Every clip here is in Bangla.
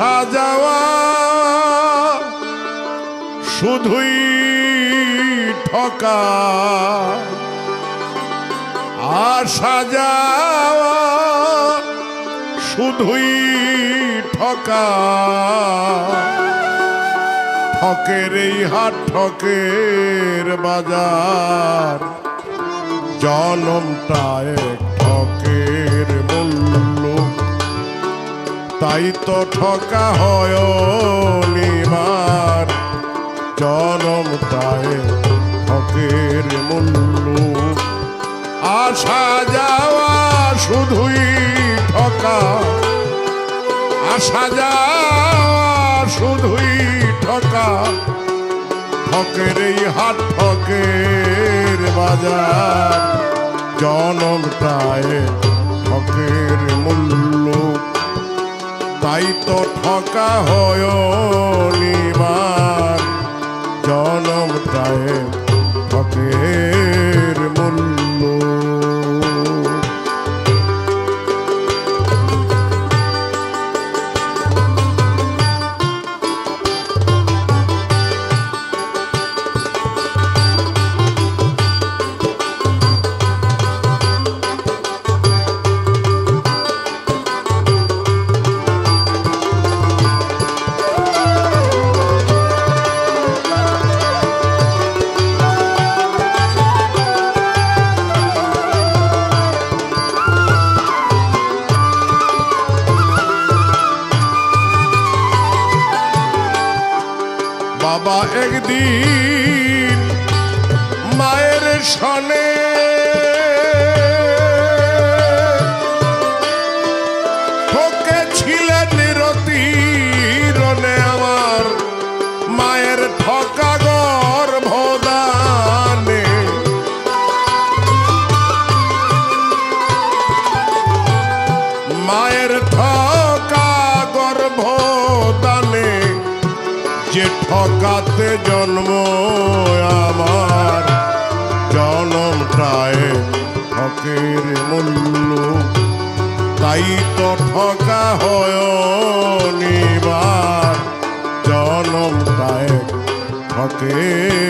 আসা যাওয়া শুধুই ঠকা। আসা যাওয়া শুধুই ঠকা। ঠকের এই হাট, ঠকের বাজার, জনমটা এক ঠকের তাই তো ঠকা হয় নিবার জনমটায় ঠকের মূল্য। আসা যাওয়া শুধুই ঠকা। আসা যাওয়া শুধুই ঠকা। ঠকের এই হাট ঠকের বাজার। জনমটায় ঠকের মূল্য। তাই তো ঠকা জনম জনমটায় ঠকের মায়ের ঠকা গর্ভদানে, যে ঠকাতে জন্ম আমার জনমটায় ঠকের মূল্য। তাই তো ঠকা হয় নিবার জনমটায় ঠকের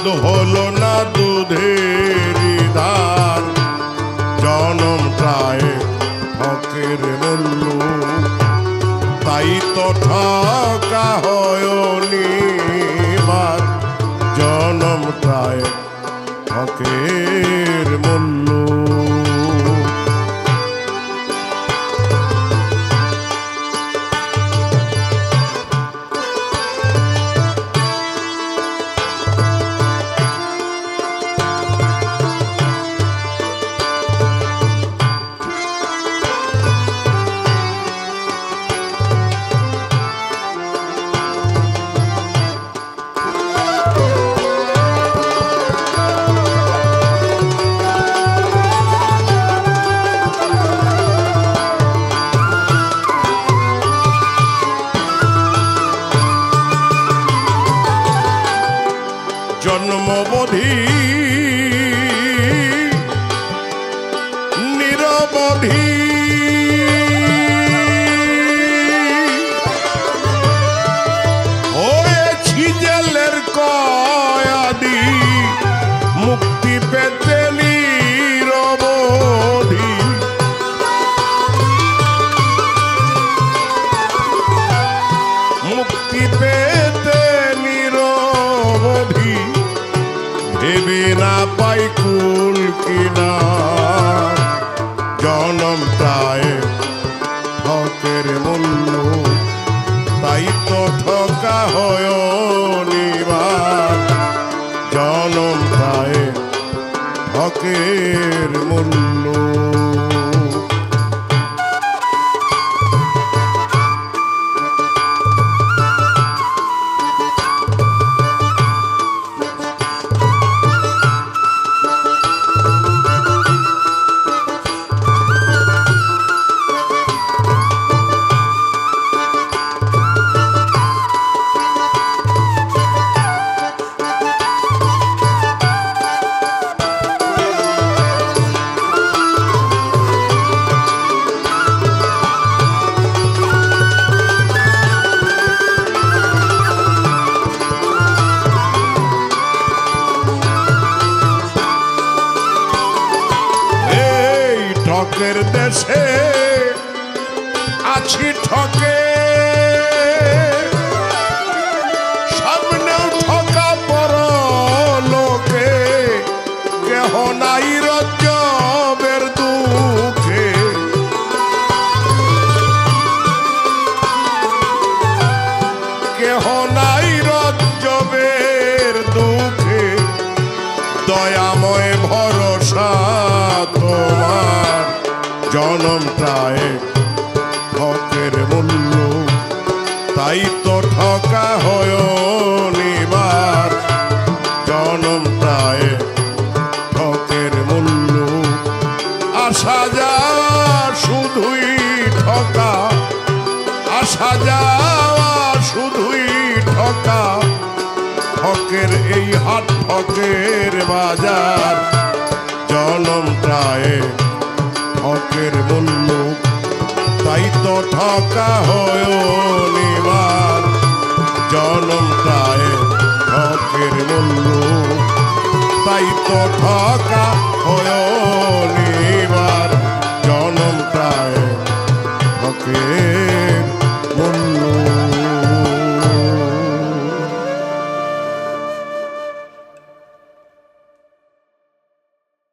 শোধ হলো না দুধের ধার জনম প্রায় ঠকের মূল্য। তাই তো ঠকা হয়নি জনম প্রায় ঠকের মূল্য। জন্মবধি না পাই কুল কিনা জনমটায় হকের মূল্য, তাই তো ঠকা হয় নিবার। জনমটায় হকের মূল্য। ঠকের দেশে আছি ঠকে। সামনেও ঠকা পর লোকে কেহ নাই রজ্জবের দুঃখে। কেহ নাই রজ্জবের দুঃখে। দয়াময় ভরসা তোমার। জনমটায় হকের মূল্য। তাই তো ঠকা হয় নিবার জনমটায় হকের মূল্য। আসা যাওয়া শুধুই ঠকা। আসা যাওয়া শুধুই ঠকা। হকের এই হাট হকের বাজার। জনমটায় হকের মূল্য। তাই তো ঠকা হয় নিবার জনমটায় ঠকের মূল্য। তাই তো ঠকা